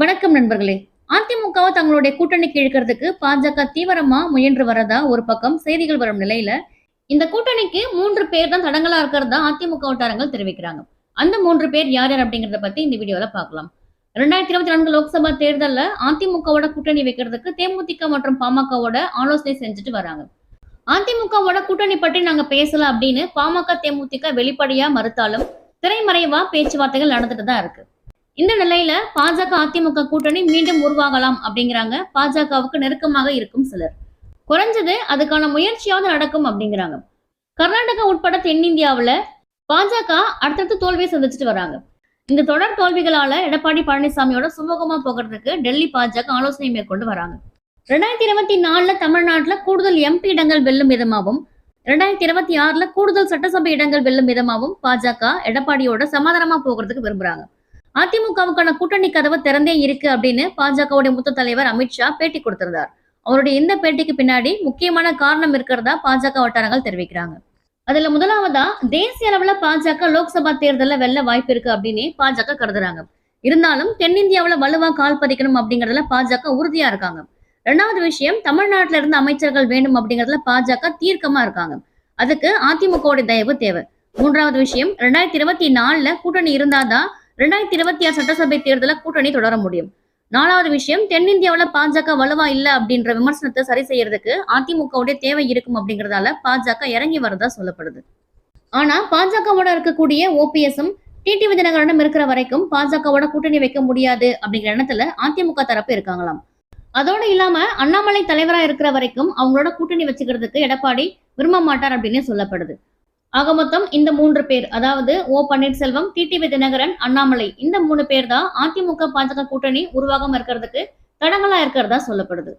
வணக்கம் நண்பர்களே. அதிமுகவை தங்களுடைய கூட்டணிக்கு இழுக்கிறதுக்கு பாஜக தீவிரமா முயன்று வரதா ஒரு பக்கம் செய்திகள் வரும் நிலையில இந்த கூட்டணிக்கு மூன்று பேர் தான் தடங்களா இருக்கிறதா அதிமுக வட்டாரங்கள் தெரிவிக்கிறாங்க. அந்த மூன்று பேர் யார் யார் அப்படிங்கறத பத்தி இந்த வீடியோல பார்க்கலாம். ரெண்டாயிரத்தி இருபத்தி நான்கு லோக்சபா தேர்தல்ல அதிமுகவோட கூட்டணி வைக்கிறதுக்கு தேமுதிக மற்றும் பாமகவோட ஆலோசனை செஞ்சுட்டு வராங்க. அதிமுகவோட கூட்டணி பற்றி நாங்க பேசல அப்படின்னு பாமக தேமுதிக வெளிப்படையா மறுத்தாலும் திரைமறைவா பேச்சுவார்த்தைகள் நடந்துட்டு தான் இருக்கு. இந்த நிலையில பாஜக அதிமுக கூட்டணி மீண்டும் உருவாகலாம் அப்படிங்கிறாங்க. பாஜகவுக்கு நெருக்கமாக இருக்கும் சிலர். குறைஞ்சது அதுக்கான முயற்சியாவது நடக்கும் அப்படிங்கிறாங்க. கர்நாடகா உட்பட தென்னிந்தியாவுல பாஜக அடுத்தடுத்து தோல்வியை சந்திச்சுட்டு வராங்க. இந்த தொடர் தோல்விகளால எடப்பாடி பழனிசாமியோட சுமூகமா போகிறதுக்கு டெல்லி பாஜக ஆலோசனை மேற்கொண்டு வராங்க. ரெண்டாயிரத்தி இருபத்தி நாலுல தமிழ்நாட்டுல கூடுதல் எம்பி இடங்கள் வெல்லும் விதமாகவும் ரெண்டாயிரத்தி இருபத்தி ஆறுல கூடுதல் சட்டசபை இடங்கள் வெல்லும் விதமாகவும் பாஜக எடப்பாடியோட சமாதானமா போகிறதுக்கு விரும்புறாங்க. அதிமுகவுக்கான கூட்டணி கதவு திறந்தே இருக்கு அப்படின்னு பாஜகவுடைய மூத்த தலைவர் அமித்ஷா பேட்டி கொடுத்திருந்தார். அவருடைய இந்த பேட்டிக்கு பின்னாடி முக்கியமான காரணம் இருக்கிறதா பாஜக வட்டாரங்கள் தெரிவிக்கிறாங்க. அதுல முதலாவதா தேசிய அளவுல பாஜக லோக்சபா தேர்தலில் வெல்ல வாய்ப்பு இருக்கு அப்படின்னு பாஜக கருதுறாங்க. இருந்தாலும் தென்னிந்தியாவுல வலுவா கால் பதிக்கணும் அப்படிங்கறதுல பாஜக உறுதியா இருக்காங்க. ரெண்டாவது விஷயம் தமிழ்நாட்டுல இருந்து அமைச்சர்கள் வேண்டும் அப்படிங்கறதுல பாஜக தீர்க்கமா இருக்காங்க. அதுக்கு அதிமுகவுடைய தயவு தேவை. மூன்றாவது விஷயம் ரெண்டாயிரத்தி இருபத்தி நாலுல கூட்டணி இருந்தாதான் ரெண்டாயிரத்தி இருபத்தி ஆறு சட்டசபை தேர்தலில் கூட்டணி தொடர முடியும். நாலாவது விஷயம் தென்னிந்தியாவில் பாஜக வலுவா இல்ல அப்படின்ற விமர்சனத்தை சரி செய்யறதுக்கு அதிமுகவுடைய தேவை இருக்கும் அப்படிங்கறதால பாஜக இறங்கி வரதா சொல்லப்படுது. ஆனா பாஜகவோட இருக்கக்கூடிய ஓபிஎஸ்ஸும் டிடி தினகரனும் இருக்கிற வரைக்கும் பாஜகவோட கூட்டணி வைக்க முடியாது அப்படிங்கிற எண்ணத்துல அதிமுக தரப்பு இருக்காங்களாம். அதோட இல்லாம அண்ணாமலை தலைவரா இருக்கிற வரைக்கும் அவங்களோட கூட்டணி வச்சுக்கிறதுக்கு எடப்பாடி விரும்ப மாட்டார் அப்படின்னு சொல்லப்படுது. ஆக மொத்தம் இந்த மூன்று பேர் அதாவது ஓ பன்னீர்செல்வம் டிடிவி தினகரன் அண்ணாமலை இந்த மூணு பேர் தான் அதிமுக பாஜக கூட்டணி உருவாகாம இருக்கிறதுக்கு தடங்களா இருக்கிறதா சொல்லப்படுது.